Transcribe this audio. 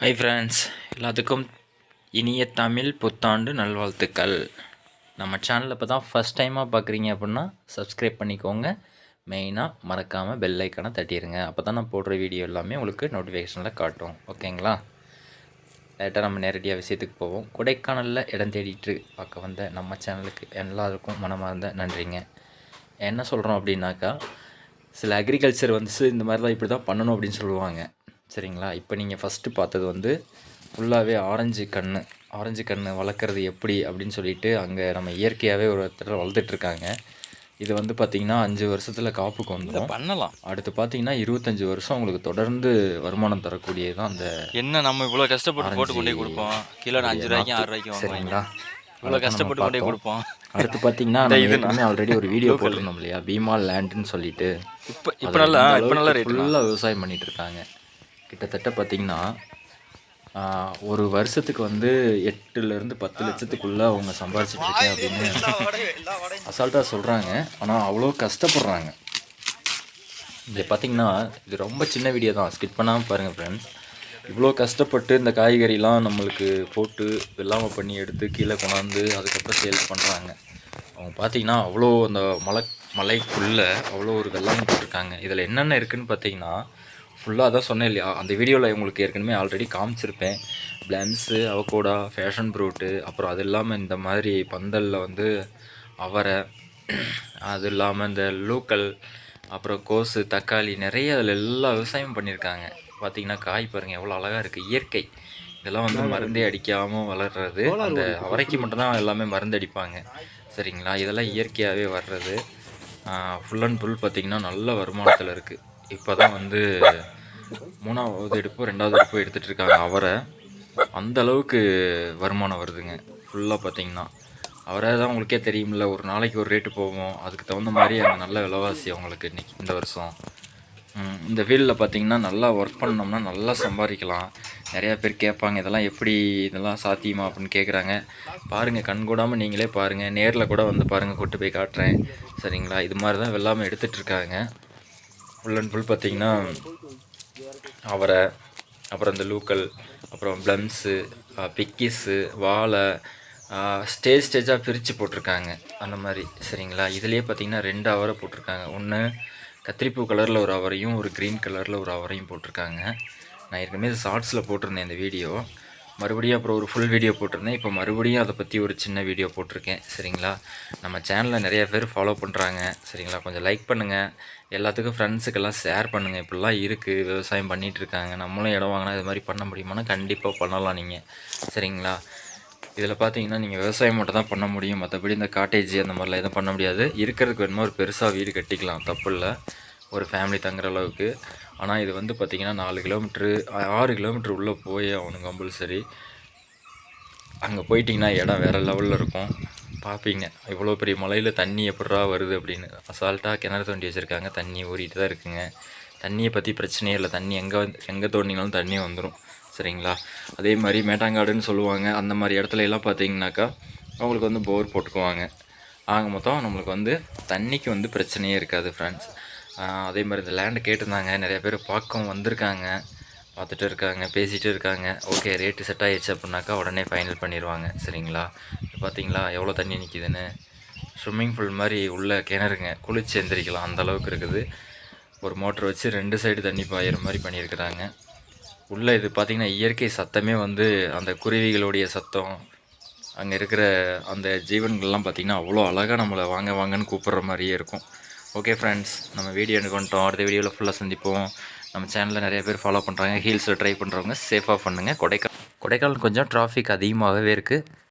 Hi friends எல்லாத்துக்கும் இனிய தமிழ் புத்தாண்டு நல்வாழ்த்துக்கள். நம்ம சேனலில் இப்போ தான் ஃபஸ்ட் டைமாக பார்க்குறீங்க அப்படின்னா சப்ஸ்கிரைப் பண்ணிக்கோங்க. மெயினாக மறக்காமல் பெல் ஐக்கானை தட்டிடுங்க அப்போ தான் நான் போடுற வீடியோ எல்லாமே உங்களுக்கு நோட்டிஃபிகேஷனில் காட்டும். ஓகேங்களா லேட்டாக நம்ம நேரடியாக விஷயத்துக்கு போவோம். கொடைக்கானலில் இடம் தேடிட்டு பார்க்க வந்த நம்ம சேனலுக்கு எல்லாருக்கும் மனமார்ந்த நன்றிங்க. என்ன சொல்கிறோம் அப்படின்னாக்கா சில அக்ரிகல்ச்சர் வந்து இந்த மாதிரிலாம் இப்படி தான் பண்ணணும் அப்படின்னு சொல்லுவாங்க. சரிங்களா? இப்போ நீங்கள் ஃபஸ்ட்டு பார்த்தது வந்து ஃபுல்லாகவே ஆரஞ்சு கன்று ஆரஞ்சு கன்று வளர்க்குறது எப்படி அப்படின்னு சொல்லிட்டு அங்கே நம்ம இயற்கையாகவே ஒரு இடத்துல வளர்த்துட்ருக்காங்க இது வந்து பார்த்திங்கன்னா அஞ்சு வருஷத்தில் காப்புக்கு வந்துடும் பண்ணலாம். அடுத்து பார்த்தீங்கன்னா இருபத்தஞ்சி வருஷம் உங்களுக்கு தொடர்ந்து வருமானம் தரக்கூடியது தான் அந்த என்ன நம்ம இவ்வளோ கஷ்டப்பட்டு போட்டு கொண்டே கொடுப்போம்? கிலோ அஞ்சு ரூபாய்க்கும் ஆறு வாங்குவாங்க சரிங்களா? இவ்வளோ கஷ்டப்பட்டு கொண்டே கொடுப்போம். அடுத்து பார்த்தீங்கன்னா ஏற்கனவே ஆல்ரெடி ஒரு வீடியோ போட்டிருந்தோம் இல்லையா? பீமா லேண்டுன்னு சொல்லிட்டு. இப்போ இப்போ நல்லா இப்போ நல்ல ஃபுல்லாக விவசாயம் பண்ணிட்டு இருக்காங்க. கிட்டத்தட்ட பார்த்தீங்கன்னா ஒரு வருஷத்துக்கு வந்து எட்டுலேருந்து பத்து லட்சத்துக்குள்ளே அவங்க சம்பாதிச்சிட்டு இருக்கேன் அப்படின்னு அசால்ட்டாக சொல்கிறாங்க ஆனால் அவ்வளோ கஷ்டப்படுறாங்க. இது பார்த்தீங்கன்னா இது ரொம்ப சின்ன வீடியோ தான். ஸ்கிப் பண்ணாமல் பாருங்கள் ஃப்ரெண்ட்ஸ் இவ்வளோ கஷ்டப்பட்டு இந்த காய்கறிலாம் நம்மளுக்கு போட்டு வெள்ளாமை பண்ணி எடுத்து கீழே கொண்டாந்து அதுக்கப்புறம் சேல்ஸ் பண்ணுறாங்க அவங்க பார்த்திங்கன்னா அவ்வளோ அந்த மலை மலைக்குள்ளே அவ்வளோ ஒரு வெள்ளாமை போட்டிருக்காங்க. இதில் என்னென்ன இருக்குன்னு பார்த்தீங்கன்னா ஃபுல்லாக அதான் சொன்னேன் இல்லையா அந்த வீடியோவில் உங்களுக்கு ஏற்கனவே ஆல்ரெடி காமிச்சிருப்பேன். பிளம்ஸு அவகோடா ஃபேஷன் ஃப்ரூட்டு அப்புறம் அது இல்லாமல் இந்த மாதிரி பந்தலில் வந்து அவரை அது இல்லாமல் இந்த லூக்கல் அப்புறம் கோஸு தக்காளி நிறைய அதில் எல்லா விவசாயமும் பண்ணியிருக்காங்க. பார்த்தீங்கன்னா காய் பாருங்கள் எவ்வளோ அழகாக இருக்குது இயற்கை. இதெல்லாம் வந்து மருந்தே அடிக்காமல் வளர்றது. அந்த அவரைக்கு மட்டும்தான் எல்லாமே மருந்து அடிப்பாங்க. சரிங்களா? இதெல்லாம் இயற்கையாகவே வர்றது. ஃபுல் அண்ட் ஃபுல் பார்த்திங்கன்னா நல்ல வருமானத்தில் இருக்குது இப்போ தான் வந்து மூணாவது எடுப்பு ரெண்டாவது எடுப்பு எடுத்துகிட்டு இருக்காங்க அவரை. அந்த அளவுக்கு வருமானம் வருதுங்க. ஃபுல்லாக பார்த்தீங்கன்னா அவரை தான் உங்களுக்கே தெரியும்ல ஒரு நாளைக்கு ஒரு ரேட்டு போகும் அதுக்கு தகுந்த மாதிரி அங்கே நல்ல விலைவாசி அவங்களுக்கு இன்னைக்கு இந்த வருஷம். இந்த ஃபீல்டில் பார்த்தீங்கன்னா நல்லா ஒர்க் பண்ணோம்னா நல்லா சம்பாதிக்கலாம். நிறையா பேர் கேட்பாங்க இதெல்லாம் எப்படி இதெல்லாம் சாத்தியமா? அப்படின்னு கேட்குறாங்க பாருங்கள் கண் கூடாமல் நீங்களே பாருங்கள் நேரில் கூட வந்து பாருங்கள் கூட்டு போய் காட்டுறேன். சரிங்களா? இது மாதிரி தான் வெள்ளாமை எடுத்துகிட்டு இருக்காங்க ஃபுல் அண்ட் ஃபுல் பார்த்திங்கன்னா அவரை அப்புறம் இந்த லூக்கல் அப்புறம் ப்ளம்ஸு பிக்கிஸு வாழை ஸ்டேஜ் ஸ்டேஜாக பிரித்து போட்டிருக்காங்க. அந்த மாதிரி சரிங்களா? இதுலேயே பார்த்தீங்கன்னா ரெண்டு அவரை போட்டிருக்காங்க. ஒன்று கத்திரிப்பூ கலரில் ஒரு அவரையும் ஒரு க்ரீன் கலரில் ஒரு அவரையும் போட்டிருக்காங்க. நான் ஏற்கனவே ஷார்ட்ஸில் போட்டிருந்தேன் இந்த வீடியோ. மறுபடியும் அப்புறம் ஒரு ஃபுல் வீடியோ போட்டிருந்தேன். இப்போ மறுபடியும் அதை பற்றி ஒரு சின்ன வீடியோ போட்டிருக்கேன். சரிங்களா? நம்ம சேனலில் நிறைய பேர் ஃபாலோ பண்ணுறாங்க சரிங்களா? கொஞ்சம் லைக் பண்ணுங்கள் எல்லாத்துக்கும் ஃப்ரெண்ட்ஸுக்கெல்லாம் ஷேர் பண்ணுங்கள் இப்படிலாம் இருக்குது விவசாயம் பண்ணிகிட்டு இருக்காங்க. நம்மளும் இடம் வாங்கினா இது மாதிரி பண்ண முடியுமானா கண்டிப்பாக பண்ணலாம் நீங்கள் சரிங்களா? இதில் பார்த்தீங்கன்னா நீங்கள் விவசாயம் மட்டும் தான் பண்ண முடியும். மற்றபடி இந்த காட்டேஜ் அந்த மாதிரிலாம் எதுவும் பண்ண முடியாது. இருக்கிறதுக்கு வேணுமோ ஒரு பெருசாக வீடு கட்டிக்கலாம். தப்பு இல்லை. ஒரு ஃபேமிலி தங்குற அளவுக்கு. ஆனால் இது வந்து பார்த்திங்கன்னா நாலு கிலோமீட்ரு ஆறு கிலோமீட்ரு உள்ளே போய் அவனு கம்பல்சரி அங்கே போயிட்டிங்கன்னா இடம் வேறு லெவலில் இருக்கும். பார்ப்பீங்க இவ்வளோ பெரிய மலையில் தண்ணி எப்படா வருது அப்படின்னு. அசால்ட்டாக கிணறு தோண்டி வச்சுருக்காங்க. தண்ணி ஊறிட்டு தான் இருக்குங்க. தண்ணியை பற்றி பிரச்சனையே இல்லை. தண்ணி எங்கே வந்து எங்கே தோண்டினாலும் தண்ணி வந்துடும் சரிங்களா? அதே மாதிரி மேட்டாங்காடுன்னு சொல்லுவாங்க. அந்த மாதிரி இடத்துல எல்லாம் பார்த்தீங்கன்னாக்கா அவங்களுக்கு வந்து போர் போட்டுக்குவாங்க. ஆக மொத்தம் நம்மளுக்கு வந்து தண்ணிக்கு வந்து பிரச்சனையே இருக்காது ஃப்ரெண்ட்ஸ் அதே மாதிரி இந்த லேண்டு கேட்டிருந்தாங்க. நிறைய பேர் பார்க்கவும் வந்திருக்காங்க. பார்த்துட்டு இருக்காங்க பேசிகிட்டு இருக்காங்க. ஓகே ரேட்டு செட் ஆகிடுச்சு அப்படின்னாக்கா உடனே ஃபைனல் பண்ணிடுவாங்க சரிங்களா? இப்போ பார்த்தீங்களா? எவ்வளோ தண்ணி நிற்கிதுன்னு ஸ்விம்மிங் பூல் மாதிரி உள்ளே கிணறுங்க. குளிச்சு எந்திரிக்கலாம். அந்த அளவுக்கு இருக்குது. ஒரு மோட்டர் வச்சு ரெண்டு சைடு தண்ணி பாயிற மாதிரி பண்ணியிருக்கிறாங்க. உள்ளே இது பார்த்திங்கன்னா இயற்கை சத்தமே வந்து அந்த குருவிகளுடைய சத்தம் அங்கே இருக்கிற அந்த ஜீவன்கள்லாம் பார்த்திங்கன்னா அவ்வளோ அழகாக நம்மளை வாங்க வாங்கன்னு கூப்பிட்ற மாதிரியே இருக்கும். ஓகே ஃப்ரெண்ட்ஸ் நம்ம வீடியோ எனக்கு வந்துட்டோம். அடுத்த வீடியோவில் ஃபுல்லாக சந்திப்போம். நம்ம சேனலில் நிறைய பேர் ஃபாலோ பண்ணுறாங்க ஹீல்ஸில் ட்ரை பண்ணுறவங்க சேஃபாக பண்ணுங்கள் கொடைக்கால் கொடைக்கானல் கொஞ்சம் டிராஃபிக் அதிகமாகவே இருக்குது